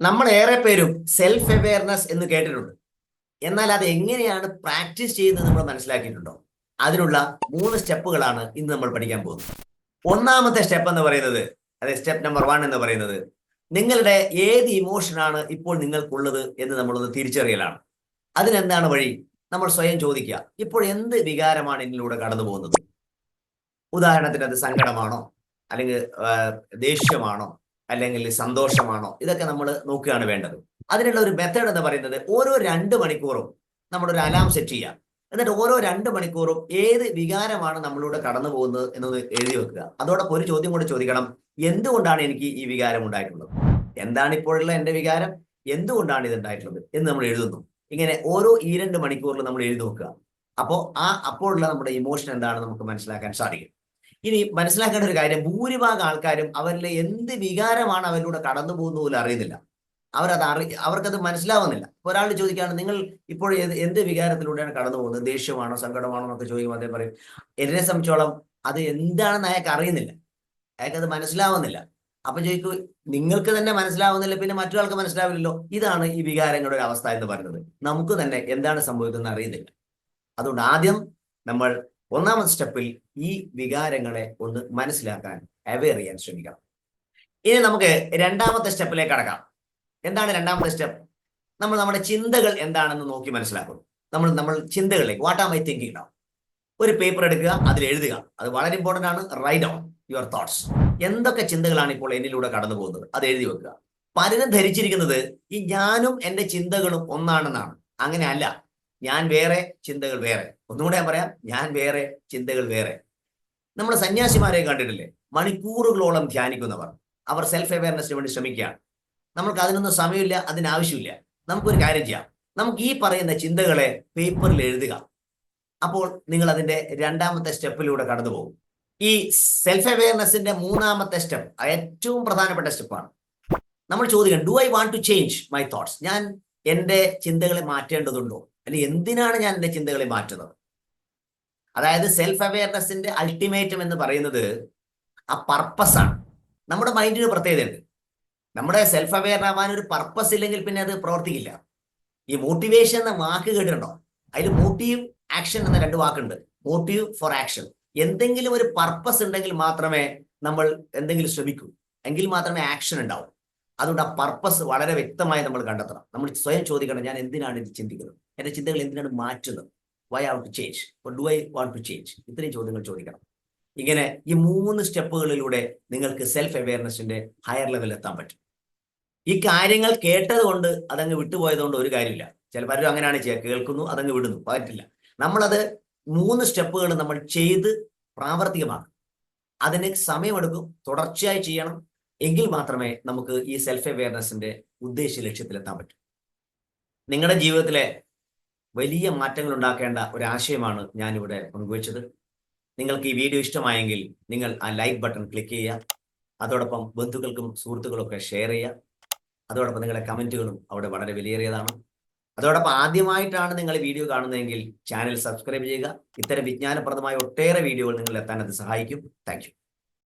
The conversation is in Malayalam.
നമ്മൾ ഏറെ പേരും സെൽഫ് അവെയർനെസ് എന്ന് കേട്ടിട്ടുണ്ട്. എന്നാൽ അത് എങ്ങനെയാണ് പ്രാക്ടീസ് ചെയ്യുന്നത് നമ്മൾ മനസ്സിലാക്കിയിട്ടുണ്ടോ? അതിനുള്ള മൂന്ന് സ്റ്റെപ്പുകളാണ് ഇന്ന് നമ്മൾ പഠിക്കാൻ പോകുന്നത്. ഒന്നാമത്തെ സ്റ്റെപ്പ് എന്ന് പറയുന്നത് അതെ സ്റ്റെപ്പ് നമ്പർ വൺ എന്ന് പറയുന്നത് നിങ്ങളുടെ ഏത് ഇമോഷനാണ് ഇപ്പോൾ നിങ്ങൾക്കുള്ളത് എന്ന് നമ്മളൊന്ന് തിരിച്ചറിയലാണ്. അതിനെന്താണ് വഴി? നമ്മൾ സ്വയം ചോദിക്കുക ഇപ്പോൾ എന്ത് വികാരമാണ് എന്നിലൂടെ കടന്നു പോകുന്നത്? ഉദാഹരണത്തിന് അത് സങ്കടമാണോ? അല്ലെങ്കിൽ ദേഷ്യമാണോ? അല്ലെങ്കിൽ സന്തോഷമാണോ? ഇതൊക്കെ നമ്മൾ നോക്കുകയാണ് വേണ്ടത്. അതിനുള്ള ഒരു മെത്തേഡ് എന്ന് പറയുന്നത് ഓരോ രണ്ട് മണിക്കൂറും നമ്മളൊരു അലാം സെറ്റ് ചെയ്യുക എന്നിട്ട് ഓരോ രണ്ട് മണിക്കൂറും ഏത് വികാരമാണ് നമ്മളിലൂടെ കടന്നു പോകുന്നത് എന്നൊന്ന് എഴുതി വെക്കുക. അതോടൊപ്പം ഒരു ചോദ്യം കൂടെ ചോദിക്കണം. എന്തുകൊണ്ടാണ് എനിക്ക് ഈ വികാരം ഉണ്ടായിട്ടുള്ളത്? എന്താണ് ഇപ്പോഴുള്ള എന്റെ വികാരം? എന്തുകൊണ്ടാണ് ഇത് ഉണ്ടായിട്ടുള്ളത് എന്ന് നമ്മൾ എഴുതുന്നു. ഇങ്ങനെ ഓരോ ഈ രണ്ട് മണിക്കൂറിൽ നമ്മൾ എഴുതി നോക്കുക. അപ്പോൾ ആ അപ്പോഴുള്ള നമ്മുടെ ഇമോഷൻ എന്താണ് നമുക്ക് മനസ്സിലാക്കാൻ സാധിക്കും. ഇനി മനസ്സിലാക്കേണ്ട ഒരു കാര്യം ഭൂരിഭാഗം ആൾക്കാരും അവരിലെ എന്ത് വികാരമാണ് അവരിലൂടെ കടന്നു പോകുന്ന പോലും അറിയുന്നില്ല. അവരത് അറി അവർക്കത് മനസ്സിലാവുന്നില്ല. ഒരാൾ ചോദിക്കുകയാണ് നിങ്ങൾ ഇപ്പോൾ എന്ത് വികാരത്തിലൂടെയാണ് കടന്നു പോകുന്നത്? ദേഷ്യമാണോ സങ്കടമാണോ എന്നൊക്കെ ചോദിക്കുമ്പോൾ അദ്ദേഹം പറയും എന്നെ സംബന്ധിച്ചോളം അത് എന്താണെന്ന് അയാൾക്ക് അറിയുന്നില്ല. അയാൾക്കത് മനസ്സിലാവുന്നില്ല. അപ്പൊ ചോദിക്കൂ നിങ്ങൾക്ക് തന്നെ മനസ്സിലാവുന്നില്ല പിന്നെ മറ്റൊരാൾക്ക് മനസ്സിലാവില്ലല്ലോ? ഇതാണ് ഈ വികാരങ്ങളുടെ ഒരു അവസ്ഥ എന്ന് പറയുന്നത്. നമുക്ക് തന്നെ എന്താണ് സംഭവിക്കുന്നത് അറിയുന്നില്ല. അതുകൊണ്ട് ആദ്യം നമ്മൾ ഒന്നാമത്തെ സ്റ്റെപ്പിൽ ഈ വികാരങ്ങളെ ഒന്ന് മനസ്സിലാക്കാൻ അവയർ ചെയ്യാൻ ശ്രമിക്കാം. ഇനി നമുക്ക് രണ്ടാമത്തെ സ്റ്റെപ്പിലേക്ക് കടക്കാം. എന്താണ് രണ്ടാമത്തെ സ്റ്റെപ്പ് നമ്മൾ നമ്മുടെ ചിന്തകൾ എന്താണെന്ന് നോക്കി മനസ്സിലാക്കുന്നു നമ്മൾ നമ്മൾ ചിന്തകളിലേക്ക് what are my thinking down ഒരു പേപ്പർ എടുക്കുക അതിൽ എഴുതുക. അത് വളരെ ഇമ്പോർട്ടന്റ് ആണ്. റൈറ്റ് ഡൗൺ യുവർ തോട്ട്സ് എന്തൊക്കെ ചിന്തകളാണ് ഇപ്പോൾ എന്നിലൂടെ കടന്നു പോകുന്നത്? അത് എഴുതി വെക്കുക. പലരും ധരിച്ചിരിക്കുന്നത് ഈ ഞാനും എന്റെ ചിന്തകളും ഒന്നാണെന്നാണ്. അങ്ങനെ അല്ല ഞാൻ വേറെ ചിന്തകൾ വേറെ. ഒന്നുകൂടെ ഞാൻ പറയാം ഞാൻ വേറെ ചിന്തകൾ വേറെ. നമ്മൾ സന്യാസിമാരെ കണ്ടിട്ടില്ലേ? മണിക്കൂറുകളോളം ധ്യാനിക്കുന്നവർ. അവർ സെൽഫ് അവയർനെസ്സിന് വേണ്ടി ശ്രമിക്കുകയാണ്. നമ്മൾക്ക് അതിനൊന്നും സമയമില്ല അതിനാവശ്യമില്ല നമുക്കൊരു കാര്യം ചെയ്യാം. നമുക്ക് ഈ പറയുന്ന ചിന്തകളെ പേപ്പറിൽ എഴുതുക. അപ്പോൾ നിങ്ങൾ അതിന്റെ രണ്ടാമത്തെ സ്റ്റെപ്പിലൂടെ കടന്നു പോകും ഈ സെൽഫ് അവയർനെസ്സിന്റെ മൂന്നാമത്തെ സ്റ്റെപ്പ് ഏറ്റവും പ്രധാനപ്പെട്ട സ്റ്റെപ്പാണ് നമ്മൾ ചോദിക്കണം do I want to change my thoughts ഞാൻ എന്റെ ചിന്തകളെ മാറ്റേണ്ടതുണ്ടോ? അല്ലെങ്കിൽ എന്തിനാണ് ഞാൻ എന്റെ ചിന്തകളെ മാറ്റുന്നത്? അതായത് സെൽഫ് അവയർനെസ്സിന്റെ അൾട്ടിമേറ്റം എന്ന് പറയുന്നത് ആ പർപ്പസ് ആണ്. നമ്മുടെ മൈൻഡിന് പ്രത്യേകതയുണ്ട്. നമ്മുടെ സെൽഫ് അവെയർ ആവാൻ ഒരു പർപ്പസ് ഇല്ലെങ്കിൽ പിന്നെ അത് പ്രവർത്തിക്കില്ല. ഈ മോട്ടിവേഷൻ എന്ന വാക്ക് കേട്ടിട്ടുണ്ടോ? അതിൽ മോട്ടീവ് ആക്ഷൻ എന്ന രണ്ട് വാക്കുണ്ട്. മോട്ടീവ് ഫോർ ആക്ഷൻ എന്തെങ്കിലും ഒരു പർപ്പസ് ഉണ്ടെങ്കിൽ മാത്രമേ നമ്മൾ എന്തെങ്കിലും ശ്രമിക്കൂ. എങ്കിൽ മാത്രമേ ആക്ഷൻ ഉണ്ടാവൂ. അതുകൊണ്ട് ആ പർപ്പസ് വളരെ വ്യക്തമായി നമ്മൾ കണ്ടെത്തണം. നമ്മൾ സ്വയം ചോദിക്കണം ഞാൻ എന്തിനാണ് ഇത് ചിന്തിക്കുന്നത്? എന്റെ ചിന്തകൾ എന്തിനാണ് മാറ്റുന്നത്? വൈ ഔ to change do I want to change ഇത്രയും ചോദ്യങ്ങൾ ചോദിക്കണം. ഇങ്ങനെ ഈ മൂന്ന് സ്റ്റെപ്പുകളിലൂടെ നിങ്ങൾക്ക് സെൽഫ് അവയർനെസിന്റെ ഹയർ ലെവലിൽ എത്താൻ പറ്റും. ഈ കാര്യങ്ങൾ കേട്ടത് കൊണ്ട് അതങ്ങ് വിട്ടുപോയത് കൊണ്ട് ഒരു കാര്യമില്ല. ചില പലരും അങ്ങനെയാണ് ചെയ്യുക. കേൾക്കുന്നു അതങ്ങ് വിടുന്നു. പറ്റില്ല. നമ്മളത് മൂന്ന് സ്റ്റെപ്പുകൾ നമ്മൾ ചെയ്ത് പ്രാവർത്തികമാക്കും. അതിന് സമയമെടുക്കും. തുടർച്ചയായി ചെയ്യണം. എങ്കിൽ മാത്രമേ നമുക്ക് ഈ സെൽഫ് അവയർനെസ്സിന്റെ ഉദ്ദേശ ലക്ഷ്യത്തിലെത്താൻ പറ്റൂ. നിങ്ങളുടെ ജീവിതത്തിലെ വലിയ മാറ്റങ്ങൾ ഉണ്ടാക്കേണ്ട ഒരു ആശയമാണ് ഞാനിവിടെ പങ്കുവച്ചത്. നിങ്ങൾക്ക് ഈ വീഡിയോ ഇഷ്ടമായെങ്കിൽ നിങ്ങൾ ആ ലൈക്ക് ബട്ടൺ ക്ലിക്ക് ചെയ്യുക. അതോടൊപ്പം ബന്ധുക്കൾക്കും സുഹൃത്തുക്കളൊക്കെ ഷെയർ ചെയ്യുക. അതോടൊപ്പം നിങ്ങളുടെ കമന്റുകളും അവിടെ വളരെ വിലയേറിയതാണ്. അതോടൊപ്പം ആദ്യമായിട്ടാണ് നിങ്ങൾ വീഡിയോ കാണുന്നതെങ്കിൽ ചാനൽ സബ്സ്ക്രൈബ് ചെയ്യുക. ഇത്തരം വിജ്ഞാനപ്രദമായ ഒട്ടേറെ വീഡിയോകൾ നിങ്ങൾ എത്താൻ അത് സഹായിക്കും. താങ്ക്